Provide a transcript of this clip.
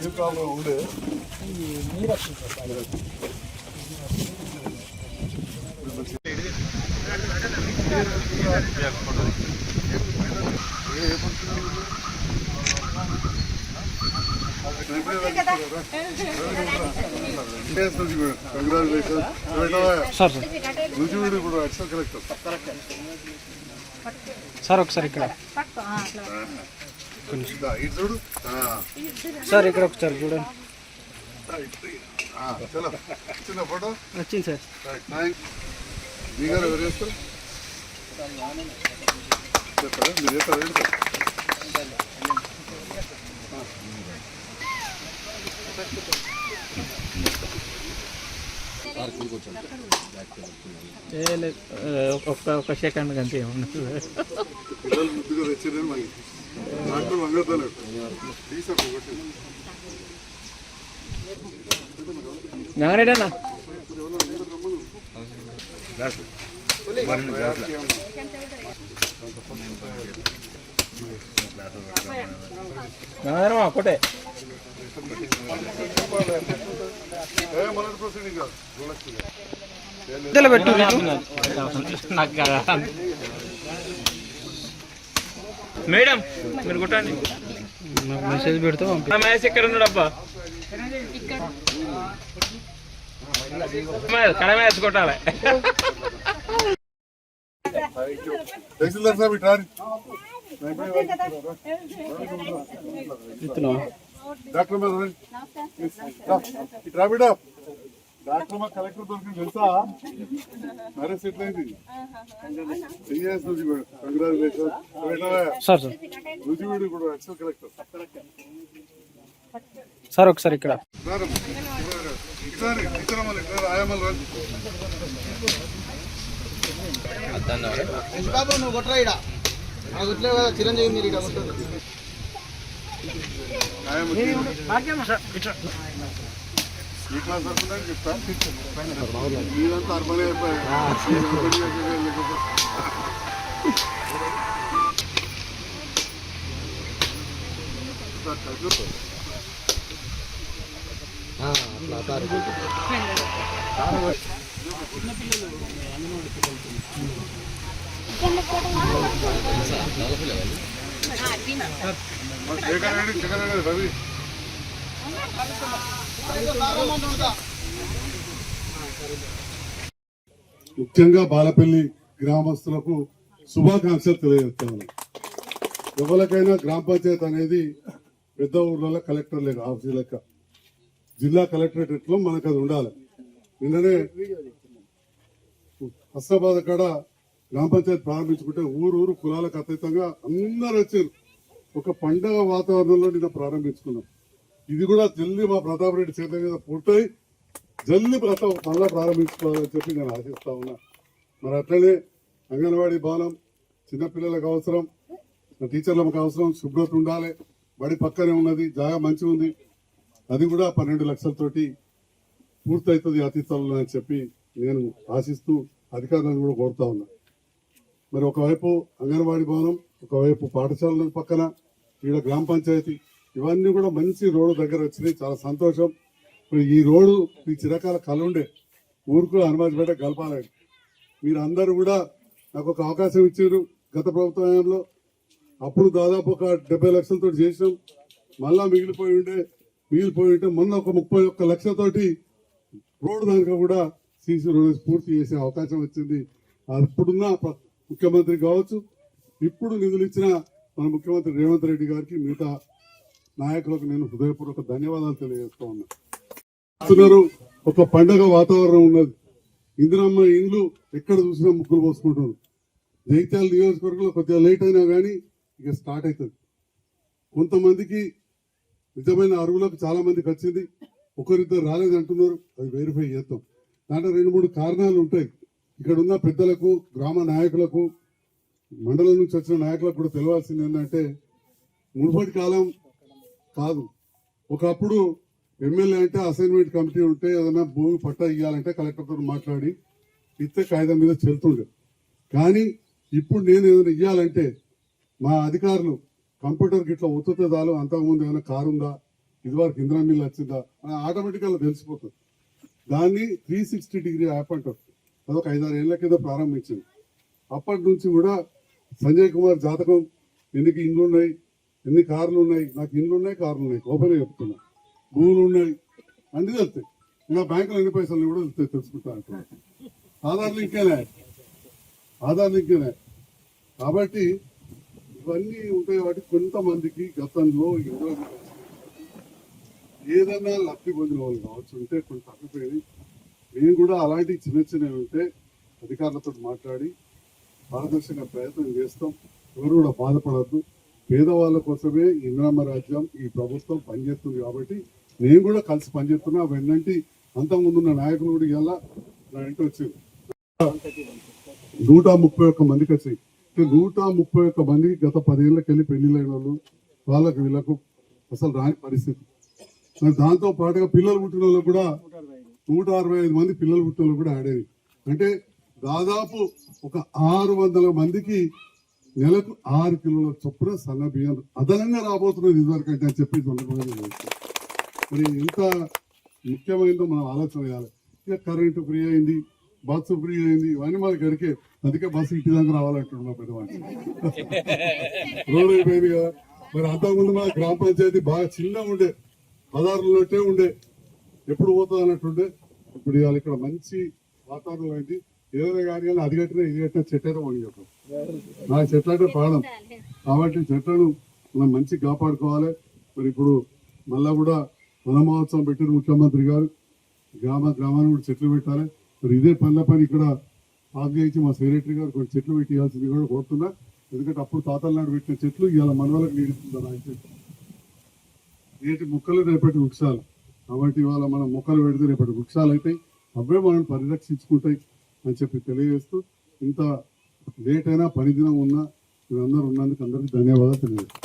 ఏ problem ఉండే congratulation sir ఇప్పుడు sir ఒకసారి ఇక్కడ. సార్ ఇక్కడ ఒకసారి చూడండి. వచ్చింది సార్. ఒక్క ఒక సెకండ్ అంతే ఏమన్నా രണ്ടും അങ്ങനെ തന്നെ. ഞങ്ങളുടെ ഞങ്ങൾ ആക്കോട്ടെ ഇതല്ലേ പറ്റൂ మేడం మీరు కొట్టండి. మెసేజ్ పెడితే మహేష్ ఎక్కడ ఉన్నాడు అబ్బా కడ మహేష్ కొట్టాలి. డాక్టర్ డాక్టర్ మా కలెక్టర్ దొరికింది తెలుసా? కంగ్రాచులేషన్ సార్ రుజువుడు ఇప్పుడు అడిషనల్ కలెక్టర్ సార్ ఒకసారి ఇక్కడ. బాబు నువ్వు కొట్టరా నాకు ఇట్లే కదా చిరంజీవి మీరు కొట్టదు ఆయమ్మ ఈ క్లాస్ తరఫున చెప్తా మీరంతా అర్బన్ అయిపోయి జగన్ రెడ్డి జగన్ రెడ్డి రవి ముఖ్యంగా బాలపల్లి గ్రామస్తులకు శుభాకాంక్షలు తెలియజేస్తున్నాను. ఎవరికైనా గ్రామ పంచాయతీ అనేది పెద్ద ఊర్లలో కలెక్టర్ లేదు ఆఫీస్ లెక్క. జిల్లా కలెక్టరేట్లో మనకు అది ఉండాలి. నిన్ననే హస్తాబాద్ కాడ గ్రామ పంచాయతీ ప్రారంభించుకుంటే ఊరు ఊరు కులాలకు అతీతంగా అందరూ వచ్చారు. ఒక పండగ వాతావరణంలో నిన్న ప్రారంభించుకున్నాం. ఇది కూడా జల్లి మా ప్రతాప్ రెడ్డి చేత మీద పూర్తయి జల్లి ప్రతాప్ మళ్ళా ప్రారంభించుకోవాలని చెప్పి నేను ఆశిస్తా ఉన్నా. మరి అట్లనే అంగన్వాడీ భవనం చిన్నపిల్లలకు అవసరం టీచర్లకు అవసరం శుభ్రత ఉండాలి బడి పక్కనే ఉన్నది జాగా మంచిగా ఉంది. అది కూడా పన్నెండు లక్షలతోటి పూర్తవుతుంది అతి త్వరలో అని చెప్పి నేను ఆశిస్తూ అధికారులను కూడా కోరుతా ఉన్నా. మరి ఒకవైపు అంగన్వాడీ భవనం ఒకవైపు పాఠశాలల పక్కన ఈడ గ్రామ పంచాయతీ ఇవన్నీ కూడా మంచి రోడ్డు దగ్గర వచ్చినాయి. చాలా సంతోషం. ఇప్పుడు ఈ రోడ్డు ఈ చిరకాల కళ ఉండే. ఊరుకు హనుమాజ్పేట గలపాలని మీరు అందరూ కూడా నాకు ఒక అవకాశం ఇచ్చారు గత ప్రభుత్వంలో అప్పుడు దాదాపు ఒక డెబ్బై లక్షలతో చేసినాం. మళ్ళా మిగిలిపోయి ఉండే మిగిలిపోయి ఉంటే మొన్న ఒక ముప్పై ఒక్క లక్షలతోటి రోడ్డు దానిక కూడా సీసీ రోడ్డు పూర్తి చేసే అవకాశం వచ్చింది. అప్పుడున్న ముఖ్యమంత్రి కావచ్చు. ఇప్పుడు నిధులు ఇచ్చిన మన ముఖ్యమంత్రి రేవంత్ రెడ్డి గారికి మిగతా నాయకులకు నేను హృదయపూర్వక ధన్యవాదాలు తెలియజేస్తా ఉన్నాను ఒక పండగ వాతావరణం ఉన్నది. ఇందిరమ్మ ఇండ్లు ఎక్కడ చూసినా ముగ్గులు పోసుకుంటున్నారు. జైత్యాల నియోజకవర్గంలో కొద్దిగా లేట్ అయినా కానీ ఇక స్టార్ట్ అవుతుంది. కొంతమందికి నిజమైన అరువులకు చాలా మందికి వచ్చింది. ఒకరిద్దరు రాలేదు అంటున్నారు అది వెరిఫై చేద్దాం దాంట్లో రెండు మూడు కారణాలు ఉంటాయి. ఇక్కడ ఉన్న పెద్దలకు గ్రామ నాయకులకు మండలం నుంచి వచ్చిన నాయకులకు కూడా తెలియాల్సింది ఏంటంటే మునుపటి కాలం కాదు. ఒకప్పుడు ఎమ్మెల్యే అంటే అసైన్మెంట్ కమిటీ ఉంటే ఏదైనా భూమి పట్టా ఇవ్వాలంటే కలెక్టర్తో మాట్లాడి ఇస్తే కాగితం మీద చెల్తుండే. కానీ ఇప్పుడు నేను ఏదైనా ఇవ్వాలంటే మా అధికారులు కంప్యూటర్ గిట్లా ఒత్తుతే చాలు అంతకుముందు ఏమైనా కారు ఉందా? ఇదివరకు ఇంద్రా మిల్ వచ్చిందా? అని ఆటోమేటిక్గా తెలిసిపోతుంది. దాన్ని త్రీ సిక్స్టీ డిగ్రీ యాప్ అంటారు. అదొక ఐదారు ఏళ్ళ కింద ప్రారంభించింది. అప్పటి నుంచి కూడా సంజయ్ కుమార్ జాతకం ఎందుకు ఇండ్లు ఉన్నాయి? ఎన్ని కార్లు ఉన్నాయి? నాకు ఇండ్లు ఉన్నాయి కార్లు ఉన్నాయి. ఓపెన్గా చెప్తున్నా. భూములు ఉన్నాయి. అన్ని తెలుస్తాయి. ఇంకా బ్యాంకులో ఎన్ని పైసలు కూడా తెలుస్తాయి తెలుసుకుంటా ఆధార్ లింకేనే. ఆధార్ లింకేనే. కాబట్టి ఇవన్నీ ఉంటాయి కాబట్టి కొంతమందికి గతంలో ఇందులో ఏదైనా లబ్ధి పొందిన వాళ్ళు కావచ్చు ఉంటే కొన్ని తప్పిపోయి మేము కూడా అలాంటి చిన్న చిన్నవి ఉంటే అధికారులతో మాట్లాడి పారదర్శకంగా ప్రయత్నం చేస్తాం. ఎవరు కూడా బాధపడద్దు. పేదవాళ్ళ కోసమే ఇంద్రమ్మ రాజ్యం ఈ ప్రభుత్వం పనిచేస్తుంది కాబట్టి నేను కూడా కలిసి పనిచేస్తున్నా. వెన్నంటి అంతకుముందున్న నాయకులు కూడా ఇలా నా ఇంటి వచ్చింది నూట ముప్పై ఒక్క మందికి వచ్చాయి. నూట ముప్పై ఒక్క మందికి గత పదేళ్ళకి వెళ్ళి పెళ్ళిళ్ళైన వాళ్ళు వాళ్ళకి వీళ్ళకు అసలు రాని పరిస్థితి. మరి దాంతో పాటుగా పిల్లలు పుట్టిన వాళ్ళు కూడా నూట అరవై ఐదు మంది పిల్లలు పుట్టిన వాళ్ళు కూడా ఆడేది అంటే దాదాపు ఒక ఆరు వందల మందికి నెలకు ఆరు కిలోల చొప్పున సన్న బియ్యం అదనంగా రాబోతున్నది ఇదివరకు అంటే అని చెప్పి సందర్భంగా మరి ఎంత ముఖ్యమైనదో మనం ఆలోచన చేయాలి. ఇక కరెంటు ఫ్రీ అయింది బస్సు ఫ్రీ అయింది ఇవన్నీ మనకి గడికే అందుకే బస్సు ఇంటి దాకా రావాలంటున్నా పెద్దవాడిని. రోడ్ అయిపోయింది కదా. మరి అంతకుముందు మన గ్రామ పంచాయతీ బాగా చిన్నగా ఉండే పదార్థంలోటే ఉండే ఎప్పుడు పోతుంది అన్నట్టుండే. ఇప్పుడు ఇవాళ ఇక్కడ మంచి వాతావరణం అయింది. ఏదైనా కానీ కానీ అది కట్టినా ఇది కట్టినా చెట్టేదో అని చెప్పాం నాకు చెట్లు అంటే ప్రాణం. కాబట్టి చెట్లను మనం మంచి కాపాడుకోవాలి. మరి ఇప్పుడు మళ్ళా కూడా వన మహోత్సవం పెట్టిన ముఖ్యమంత్రి గారు. గ్రామ గ్రామాన్ని కూడా చెట్లు పెట్టాలి. మరి ఇదే పనుల పని ఇక్కడ ఆగ్రహించి మా సెక్రటరీ గారు కొన్ని చెట్లు పెట్టేయాల్సింది కూడా కోరుతున్నా. ఎందుకంటే అప్పుడు తాతల నాడు పెట్టిన చెట్లు ఇవాళ మన వాళ్ళకి నీడిస్తుందని ఆయన చెట్లు నేటి మొక్కలు రేపటి వృక్షాలు. కాబట్టి ఇవాళ మనం మొక్కలు పెడితే రేపటి వృక్షాలు అయితే అవే మనం పరిరక్షించుకుంటాయి అని చెప్పి తెలియజేస్తూ ఇంత లేట్ అయినా పని దినం ఉన్నా మీరందరూ ఉన్నందుకు అందరికీ ధన్యవాదాలు తెలియజేస్తాను